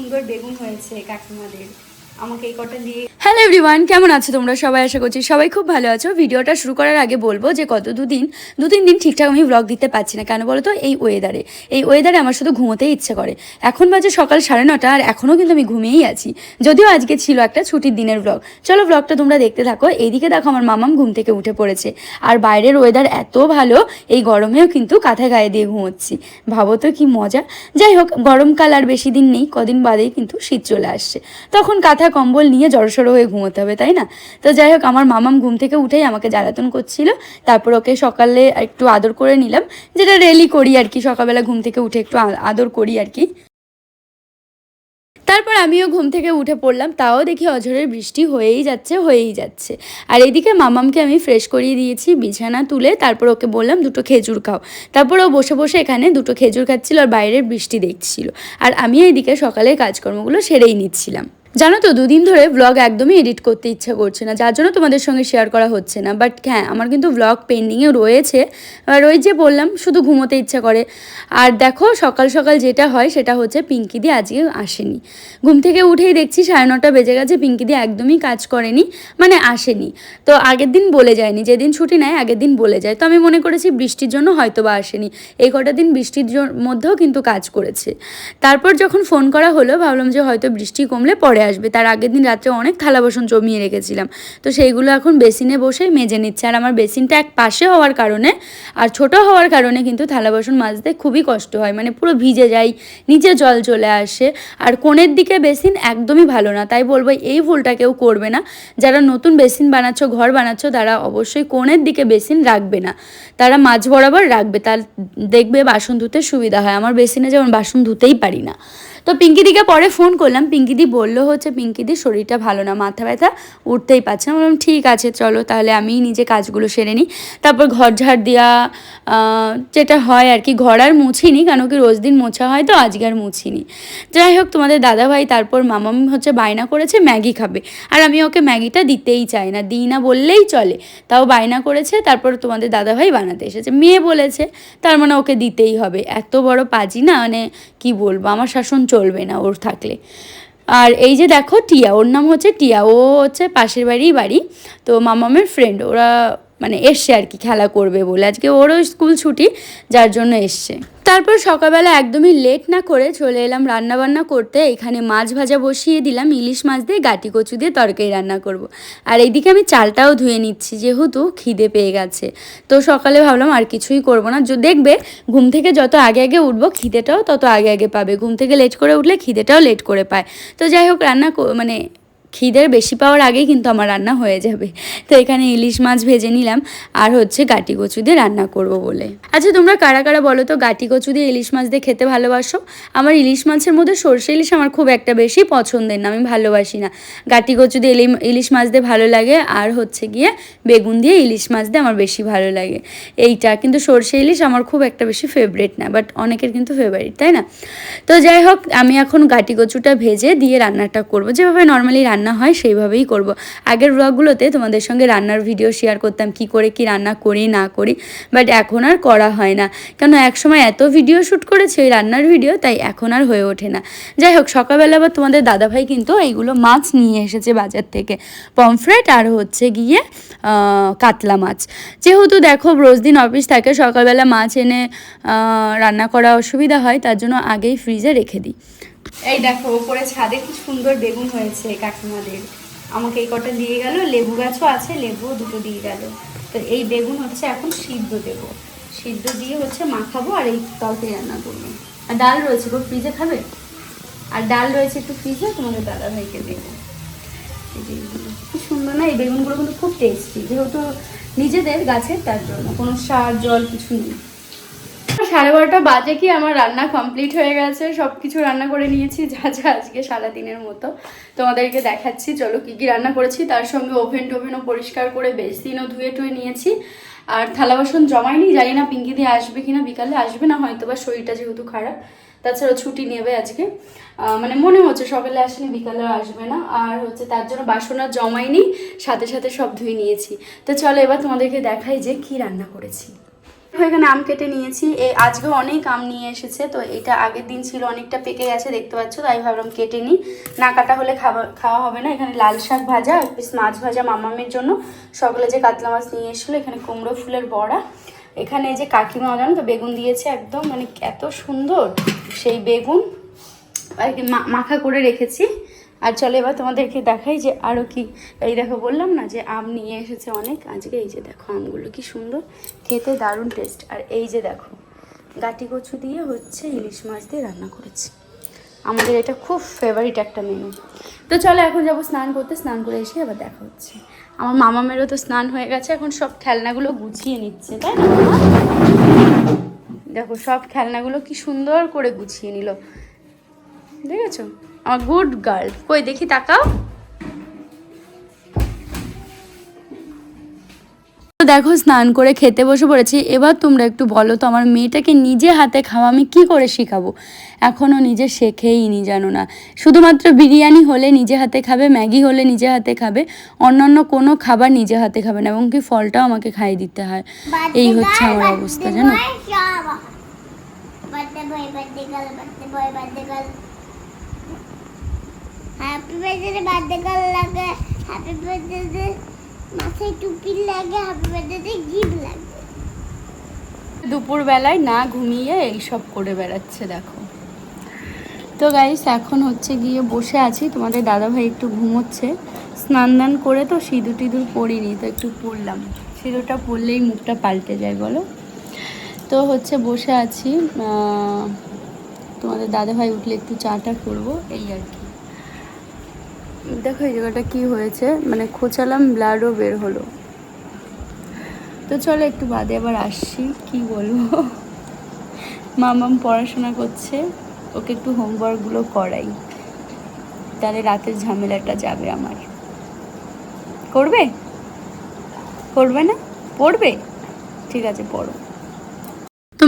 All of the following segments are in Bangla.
সুন্দর বেগুন হয়েছে কাকিমাদের। আমাকে এই কটা দিয়ে হ্যালো এভরিওয়ান কেমন আছো তোমরা? সবাই আশা করছি সবাই খুব ভালো আছো। ভিডিওটা শুরু করার আগে বলব যে গত দুদিন দু তিন দিন ঠিকঠাক আমি ব্লগ দিতে পারছি না। কেন বলো তো এই ওয়েদারে এই ওয়েদারে আমার শুধু ঘুমোতেই ইচ্ছে করে। এখন বাজে সকাল সাড়ে নটা, আর এখনও কিন্তু আমি ঘুমিয়েই আছি। যদিও আজকে ছিল একটা ছুটির দিনের ব্লগ চলো ব্লগটা তোমরা দেখতে থাকো। এইদিকে দেখো আমার মামাম ঘুম থেকে উঠে পড়েছে। আর বাইরের ওয়েদার এত ভালো, এই গরমেও কিন্তু কাঁথা গায়ে দিয়ে ঘুমোচ্ছি। ভাবো তো কি মজা। যাই হোক, গরমকাল আর বেশি দিন নেই, কদিন বাদেই কিন্তু শীত চলে আসছে। তখন কাঁথা কম্বল নিয়ে জড়সড়ো হয়ে ঘুমোতে হবে, তাই না? তো যাই হোক, আমার মামাম ঘুম থেকে উঠেই আমাকে জ্বালাতন করছিল। তারপর ওকে সকালে একটু আদর করে নিলাম। যেটা রেলি করি আর কি, সকালবেলা ঘুম থেকে উঠে একটু আদর করি আর কি। তারপর আমিও ঘুম থেকে উঠে পড়লাম। তাও দেখি অঝরের বৃষ্টি হয়েই যাচ্ছে হয়েই যাচ্ছে। আর এইদিকে মামামকে আমি ফ্রেশ করিয়ে দিয়েছি, বিছানা তুলে তারপর ওকে বললাম, দুটো খেজুর খাও। তারপর ও বসে বসে এখানে দুটো খেজুর খাচ্ছিল আর বাইরের বৃষ্টি দেখছিল। আর আমি এইদিকে সকালের কাজকর্মগুলো সেরেই নিচ্ছিলাম। জানো তো, দুদিন ধরে ব্লগ একদমই এডিট করতে ইচ্ছা করছে না, যার জন্য তোমাদের সঙ্গে শেয়ার করা হচ্ছে না। বাট হ্যাঁ আমার কিন্তু ব্লগ পেন্ডিংয়ে রয়েছে। আর ওই যে বললাম, শুধু ঘুমোতে ইচ্ছা করে। আর দেখো, সকাল সকাল যেটা হয়, সেটা হচ্ছে পিঙ্কিদি আজকে আসেনি। ঘুম থেকে উঠেই দেখছি সাড়ে নটা বেজে গেছে পিঙ্কিদি একদমই কাজ করেনি মানে আসেনি। তো আগের দিন বলে যায়নি, যেদিন ছুটি নেয়, আগের দিন বলে যায়। তো আমি মনে করেছি বৃষ্টির জন্য হয়তো বা আসেনি। এই কটা দিন বৃষ্টির মধ্যেও কিন্তু কাজ করেছে। তারপর যখন ফোন করা হলো, ভাবলাম যে হয়তো বৃষ্টি কমলে পরে আসবে। তার আগের দিন রাত্রে অনেক থালা বাসন জমিয়ে রেখেছিলাম। তো সেইগুলো এখন বেসিনে বসে মেজে নিচ্ছে। আর আমার বেসিনটা এক পাশে হওয়ার কারণে আর ছোট হওয়ার কারণে কিন্তু থালা বাসন মাজতে খুবই কষ্ট হয়। মানে পুরো ভিজে যায় নিচে জল চলে আসে। আর কোণের দিকে বেসিন একদমই ভালো না। তাই বলব এই ভুলটা কেউ করবে না। যারা নতুন বেসিন বানাচ্ছ, ঘর বানাচ্ছ, তারা অবশ্যই কোণের দিকে বেসিন রাখবে না। তারা মাঝ বরাবর রাখবে। তার দেখবে বাসন ধুতে সুবিধা হয়। আমার বেসিনে যেমন বাসন ধুতেই পারি না। তো পিঙ্কিদিকে পরে ফোন করলাম। পিঙ্কিদি বলল হচ্ছে, পিঙ্কিদির শরীরটা ভালো না, মাথা ব্যথা, উঠতেই পারছে না। বললাম, ঠিক আছে, চলো তাহলে আমি নিজে কাজগুলো সেরে নিই। তারপর ঘর ঝাড় দেওয়া যেটা হয় আর কি, ঘর আর মুছিনি, কেন কি রোজ দিন মোছা হয় তো, আজকে আর মুছিনি। যাই হোক, তোমাদের দাদাভাই তারপর মামাম হচ্ছে বায়না করেছে, ম্যাগি খাবে। আর আমি ওকে ম্যাগিটা দিতেই চাই না, দিই না বললেই চলে, তাও বায়না করেছে, তারপর তোমাদের দাদাভাই বানাতে এসেছে। মেয়ে বলেছে, তার মানে ওকে দিতেই হবে। এত বড় পাজি না মানে কি বলব, আমার শাসন চলবে না ওর থাকলে। আর এই যে দেখো টিয়া, ওর নাম হচ্ছে টিয়া, ও হচ্ছে পাশের বাড়ি বাড়ি। তো মামামের ফ্রেন্ড ওরা মানে এসছে আর কি, খেলা করবে বলে। আজকে ওরও স্কুল ছুটি, যার জন্য এসছে। তারপর সকালবেলা একদমই লেট না করে চলে এলাম রান্না বান্না করতে। এখানে মাছ ভাজা বসিয়ে দিলাম, ইলিশ মাছ দিয়ে গাটি কচু দিয়ে তরকারি রান্না করব। আর এইদিকে আমি চালটাও ধুয়ে নিচ্ছি, যেহেতু খিদে পেয়ে গেছে। তো সকালে ভাবলাম আর কিছুই করব না। দেখবে, ঘুম থেকে যত আগে আগে উঠবো, খিদেটাও তত আগে আগে পাবে। ঘুম থেকে লেট করে উঠলে খিদেটাও লেট করে পায়। তো যাই হোক, রান্না মানে খিদের বেশি পাওয়ার আগেই কিন্তু আমার রান্না হয়ে যাবে। তো এখানে ইলিশ মাছ ভেজে নিলাম, আর হচ্ছে গাটি কচু দিয়ে রান্না করব বলে। আচ্ছা তোমরা কারা কারা বলো তো গাটি কচু দিয়ে ইলিশ মাছ দিয়ে খেতে ভালোবাসো? আমার ইলিশ মাছের মধ্যে সর্ষে ইলিশ আমার খুব একটা বেশি পছন্দের না, আমি ভালোবাসি না। গাটি কচু দিয়ে ইলি- ইলিশ মাছ দিয়ে ভালো লাগে, আর হচ্ছে গিয়ে বেগুন দিয়ে ইলিশ মাছ দিয়ে আমার বেশি ভালো লাগে। এইটা কিন্তু সর্ষে ইলিশ আমার খুব একটা বেশি ফেভারিট না বাট অনেকের কিন্তু ফেভারিট তাই না? তো যাই হোক, আমি এখন গাটি কচুটা ভেজে দিয়ে রান্নাটা করব। যেভাবে নর্মালি রান্না হয়, সেইভাবেই করব। আগের ব্লগগুলোতে তোমাদের সঙ্গে রান্নার ভিডিও শেয়ার করতাম, কি করে কি রান্না করি, না করি বাট এখন আর করা হয় না। কেন, একসময় এত ভিডিও শ্যুট করেছে ওই রান্নার ভিডিও তাই এখন আর হয়ে ওঠে না। যাই হোক, সকালবেলা আবার তোমাদের দাদাভাই কিন্তু এইগুলো মাছ নিয়ে এসেছে বাজার থেকে। পমফ্রেট আর হচ্ছে গিয়ে কাতলা মাছ। যেহেতু দেখো, রোজ দিন অফিস থাকে, সকালবেলা মাছ এনে রান্না করা অসুবিধা হয়, তার জন্য আগেই ফ্রিজে রেখে দিই। এই দেখো ওপরে ছাদে কি সুন্দর বেগুন হয়েছে কাকিমাদের। আমাকে এই কটা দিয়ে গেল, লেবু গাছও আছে লেবুও দুটো দিয়ে গেল। তো এই বেগুন হচ্ছে এখন সিদ্ধ দেবো। সিদ্ধ দিয়ে হচ্ছে মাখাবো আর এই তরকারি রান্না করব। আর ডাল রয়েছে গো, ফ্রিজে খাবে? আর ডাল রয়েছে একটু ফ্রিজে, তোমাদের দাদা ভাইকে দেবো। কি সুন্দর না? এই বেগুনগুলো কিন্তু খুব টেস্টি যেহেতু নিজেদের গাছের, তার জন্য। কোনো সার, জল কিছু নেই। সাড়ে বারোটা বাজে কি আমার রান্না কমপ্লিট হয়ে গেছে সব কিছু রান্না করে নিয়েছি, যা যা আজকে সারাদিনের মতো। তোমাদেরকে দেখাচ্ছি, চলো কী কী রান্না করেছি। তার সঙ্গে ওভেন টোভেনও পরিষ্কার করে বেশ দিনও ধুয়ে টুয়ে নিয়েছি। আর থালা বাসন জমাইনি, জানি না পিঙ্কি দিয়ে আসবে কিনা, বিকালে আসবে না হয়তো বা শরীরটা যেহেতু খারাপ তাছাড়া ছুটি নেবে আজকে। মানে মনে হচ্ছে সকালে আসেনি বিকালে আসবে না, আর হচ্ছে তার জন্য বাসন আর জমাইনি, সাথে সাথে সব ধুয়ে নিয়েছি। তো চলো এবার তোমাদেরকে দেখাই যে কি রান্না করেছি। এখানে আম কেটে নিয়েছি। এই আজকেও অনেক আম নিয়ে এসেছে, তো এটা আগের দিন ছিল, অনেকটা পেকে গেছে, দেখতে পাচ্ছ, তাই ভাবলাম কেটে নিই। না কাটা হলে খাওয়া খাওয়া হবে না। এখানে লাল শাক ভাজা, এক পিস মাছ ভাজা মামামের জন্য। সকালে যে কাতলা মাছ নিয়ে এসেছিল, এখানে কুমড়ো ফুলের বড়া। এখানে যে কাকিমা জানো তো বেগুন দিয়েছে একদম মানে এত সুন্দর সেই বেগুন। আর কি মাখা করে রেখেছি। আর চলো এবার তোমাদেরকে দেখাই যে আরও কি। এই দেখো বললাম না যে আম নিয়ে এসেছে অনেক। আজকে এই যে দেখো আমগুলো কি সুন্দর। খেতে দারুণ টেস্ট আর এই যে দেখো, গাটি কচু দিয়ে হচ্ছে ইলিশ মাছ দিয়ে রান্না করেছি। আমাদের এটা খুব ফেভারিট একটা মেনু তো চলো এখন যাব স্নান করতে। স্নান করে এসে আবার দেখা হচ্ছে। আমার মামা মামামেরও তো স্নান হয়ে গেছে। এখন সব খেলনাগুলো গুছিয়ে নিচ্ছে, তাই না দেখো সব খেলনাগুলো কি সুন্দর করে গুছিয়ে নিল। দেখেছ? গুড গার্ল কই দেখি তাকাও। তো দেখো স্নান করে খেতে বসে পড়েছি। এবার তোমরা একটু বলো তো আমার মেয়েটাকে নিজে হাতে খাওয়া আমি কি করে শেখাবো? এখনও নিজে শেখেই নি জানো না। শুধুমাত্র বিরিয়ানি হলে নিজে হাতে খাবে ম্যাগি হলে নিজে হাতে খাবে অন্যান্য কোনো খাবার নিজে হাতে খাবে না এবং কি ফলটাও আমাকে খাইয়ে দিতে হয়। এই হচ্ছে আমার অবস্থা জানো? হ্যাপি বার্থডে বার্থডে গার্ল লাগে হ্যাপি বার্থডে মাথায় টুপি লাগে হ্যাপি বার্থডে গিফট লাগে দুপুরবেলায় না ঘুমিয়ে এইসব করে বেড়াচ্ছে, দেখো। তো গাইস এখন হচ্ছে গিয়ে বসে আছি। তোমাদের দাদাভাই একটু ঘুমোচ্ছে। স্নান দান করে তো সিঁদুর টিঁদুর পরিনি, তো একটু পরলাম সিঁদুরটা পরলেই মুখটা পাল্টে যায়, বলো? তো হচ্ছে বসে আছি। তোমাদের দাদাভাই উঠলে একটু চাটা করব, এই আর কি। দেখো এই জায়গাটা কি হয়েছে। মানে খোঁচালাম, ব্লাডও বের হলো। তো চলো একটু বাদে আবার আসছি কি বলব? মামাম পড়াশোনা করছে, ওকে একটু হোমওয়ার্কগুলো করাই। তাহলে রাতের ঝামেলাটা যাবে আমার। করবে? করবে না? পড়বে? ঠিক আছে, পড়ো।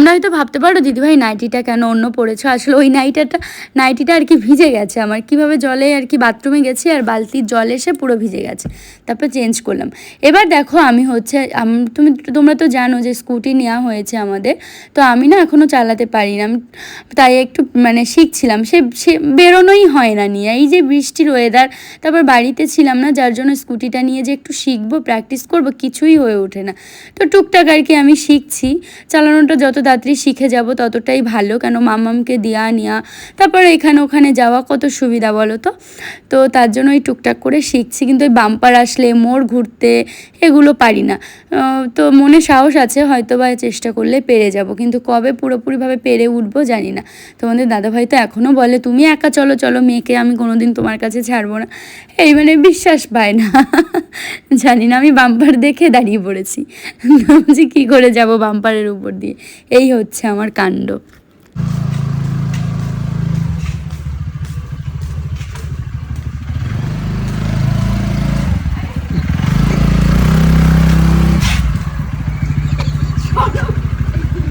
তোমরা হয়তো ভাবতে পারো, দিদিভাই নাইটিটা কেন অন্য পড়েছো? আসলে ওই নাইটাটা নাইটিটা আর কি ভিজে গেছে আমার। কীভাবে জলে আর কি বাথরুমে গেছি আর বালতির জল এসে পুরো ভিজে গেছে। তারপর চেঞ্জ করলাম। এবার দেখো, আমি হচ্ছে তুমি, তোমরা তো জানো যে স্কুটি নেওয়া হয়েছে আমাদের। তো আমি না এখনও চালাতে পারি না। তাই একটু মানে শিখছিলাম। সে সে বেরোনোই হয় না নিয়ে। এই যে বৃষ্টির ওয়েদার তারপর বাড়িতে ছিলাম না, যার জন্য স্কুটিটা নিয়ে যে একটু শিখব প্র্যাকটিস করব, কিছুই হয়ে ওঠে না। তো টুকটাক আর কি আমি শিখছি। চালানোটা যত তাড়াতাড়ি শিখে যাব, ততটাই ভালো। কেন মামামকে দেওয়া নেওয়া তারপর এখানে ওখানে যাওয়া কত সুবিধা বলো তো? তো তার জন্য ওই টুকটাক করে শিখছি, কিন্তু ওই বাম্পার আসলে, মোড় ঘুরতে এগুলো পারি না। তো মনে সাহস আছে হয়তো বা চেষ্টা করলে পেরে যাব, কিন্তু কবে পুরোপুরিভাবে পেরে উঠবো জানি না। তোমাদের দাদাভাই তো এখনও বলে, তুমি একা চলো চলো মেয়েকে আমি কোনোদিন তোমার কাছে ছাড়বো না। এই মানে বিশ্বাস পায় না। জানি না, আমি বাম্পার দেখে দাঁড়িয়ে পড়েছি। ভাবছি কী করে যাব বাম্পারের উপর দিয়ে। এই হচ্ছে আমার কাণ্ড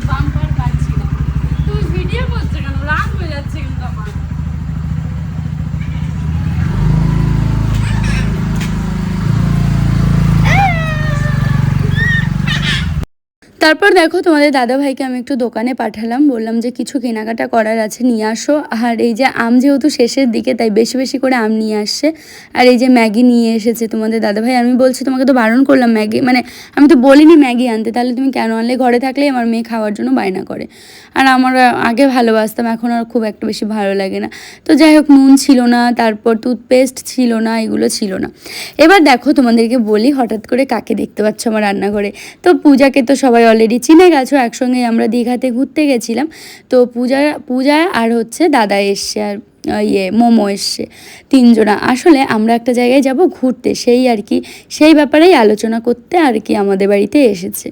বাম্পার পাচ্ছি না তুমি ভিডিও করছ কেন রাগ হয়ে যাচ্ছে কিন্তু আমার তারপর দেখো তোমাদের দাদাভাইকে আমি একটু দোকানে পাঠালাম। বললাম যে কিছু কেনাকাটা করার আছে, নিয়ে আসো। আর এই যে আম যেহেতু শেষের দিকে, তাই বেশি বেশি করে আম নিয়ে আসছে। আর এই যে ম্যাগি নিয়ে এসেছে তোমাদের দাদাভাই। আমি বলছি, তোমাকে তো বারণ করলাম, ম্যাগি মানে আমি তো বলিনি ম্যাগি আনতে। তাহলে তুমি কেন আনলে? ঘরে থাকলেই আমার মেয়ে খাওয়ার জন্য বায়না করে। আর আমার আগে ভালোবাসতাম, এখন আর খুব একটা বেশি ভালো লাগে না। তো যাই হোক, নুন ছিল না, তারপর টুথপেস্ট ছিল না, এগুলো ছিল না। এবার দেখো তোমাদেরকে বলি, হঠাৎ করে কাকে দেখতে পাচ্ছ আমার রান্নাঘরে? তো পূজাকে তো সবাই অলরেডি চিনে গেছো একসঙ্গে আমরা দীঘাতে ঘুরতে গেছিলাম। তো পূজা পূজা আর হচ্ছে দাদা এসছে আর ইয়ে মোমো এসছে। তিনজনা। আসলে আমরা একটা জায়গায় যাব ঘুরতে, সেই আর কি, সেই ব্যাপারেই আলোচনা করতে আর কি আমাদের বাড়িতে এসেছে।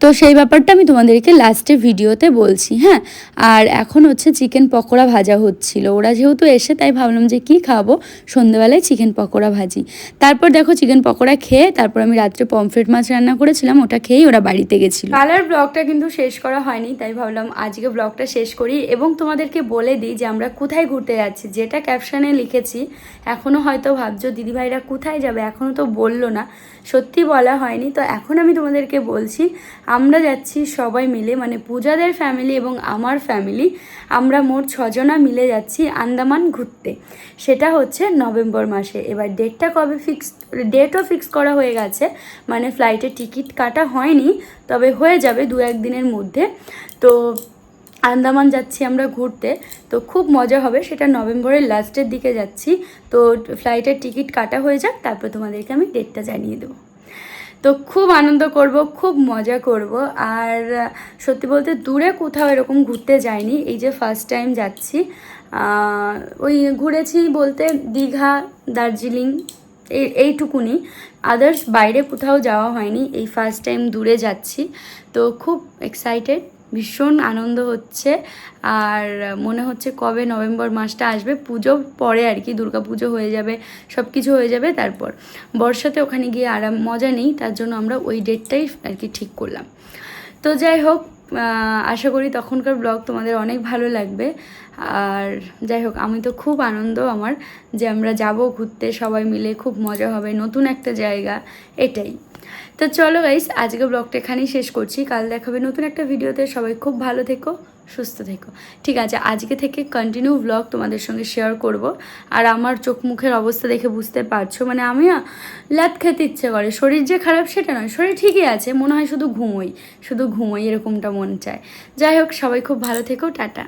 তো সেই ব্যাপারটা আমি তোমাদেরকে লাস্টে ভিডিওতে বলছি হ্যাঁ? আর এখন হচ্ছে চিকেন পকোড়া ভাজা হচ্ছিল। ওরা যেহেতু এসে, তাই ভাবলাম যে কি খাব? সন্ধ্যেবেলায় চিকেন পকোড়া ভাজি। তারপর দেখো চিকেন পকোড়া খেয়ে, তারপর আমি রাত্রে পমফ্রেট মাছ রান্না করেছিলাম, ওটা খেয়েই ওরা বাড়িতে গেছিল। কালার ব্লগটা কিন্তু শেষ করা হয়নি, তাই ভাবলাম আজকে ব্লগটা শেষ করি এবং তোমাদেরকে বলে দিই যে আমরা কোথায় ঘুরতে যাচ্ছি। যেটা ক্যাপশানে লিখেছি এখনও হয়তো ভাবছ, দিদিভাইরা কোথায় যাবে? এখনও তো বলল না। সত্যি বলা হয়নি। তো এখন আমি তোমাদেরকে বলছি, আমরা যাচ্ছি সবাই মিলে মানে পূজাদের ফ্যামিলি এবং আমার ফ্যামিলি আমরা মোট ছজনা মিলে যাচ্ছি আন্দামান ঘুরতে। সেটা হচ্ছে নভেম্বর মাসে। এবার ডেটটা কবে ফিক্স ডেটও ফিক্স করা হয়ে গেছে মানে ফ্লাইটের টিকিট কাটা হয়নি, তবে হয়ে যাবে দু একদিনের মধ্যে। তো আন্দামান যাচ্ছি আমরা ঘুরতে, তো খুব মজা হবে। সেটা নভেম্বরের লাস্টের দিকে যাচ্ছি। তো ফ্লাইটের টিকিট কাটা হয়ে যাক, তারপর তোমাদেরকে আমি ডেটটা জানিয়ে দেবো। তো খুব আনন্দ করব, খুব মজা করব। আর সত্যি বলতে দূরে কোথাও এরকম ঘুরতে যাইনি। এই যে ফার্স্ট টাইম যাচ্ছি ওই ঘুরেছি বলতে দীঘা, দার্জিলিং, এই, এইটুকুনি। আদার্স বাইরে কোথাও যাওয়া হয়নি, এই ফার্স্ট টাইম দূরে যাচ্ছি। তো খুব এক্সাইটেড ভীষণ আনন্দ হচ্ছে। আর মনে হচ্ছে কবে নভেম্বর মাসটা আসবে, পুজো পরে আর কি, দুর্গা পুজো হয়ে যাবে সব কিছু হয়ে যাবে তারপর। বর্ষাতে ওখানে গিয়ে আরাম, মজা নেই, তার জন্য আমরা ওই ডেটটাই আর কি ঠিক করলাম। তো যাই হোক আশা করি তখনকার ব্লগ তোমাদের অনেক ভালো লাগবে। আর যাই হোক, আমি তো খুব আনন্দ আমার যে আমরা যাব ঘুরতে, সবাই মিলে খুব মজা হবে, নতুন একটা জায়গা, এটাই। তো চলো গাইস আজকে ব্লগটা এখানেই শেষ করছি। কাল দেখাবে নতুন একটা ভিডিওতে। সবাই খুব ভালো থেকো, সুস্থ থেকো। ঠিক আছে, আজকে থেকে কন্টিনিউ ব্লগ তোমাদের সঙ্গে শেয়ার করব। আর আমার চোখ মুখের অবস্থা দেখে বুঝতে পারছ? মানে আমি না খেতে ইচ্ছে করে। শরীর যে খারাপ সেটা নয়, শরীর ঠিকই আছে। মনে হয় শুধু ঘুমোই শুধু ঘুমোই এরকমটা মন চায়। যাই হোক, সবাই খুব ভালো থেকো, টাটা।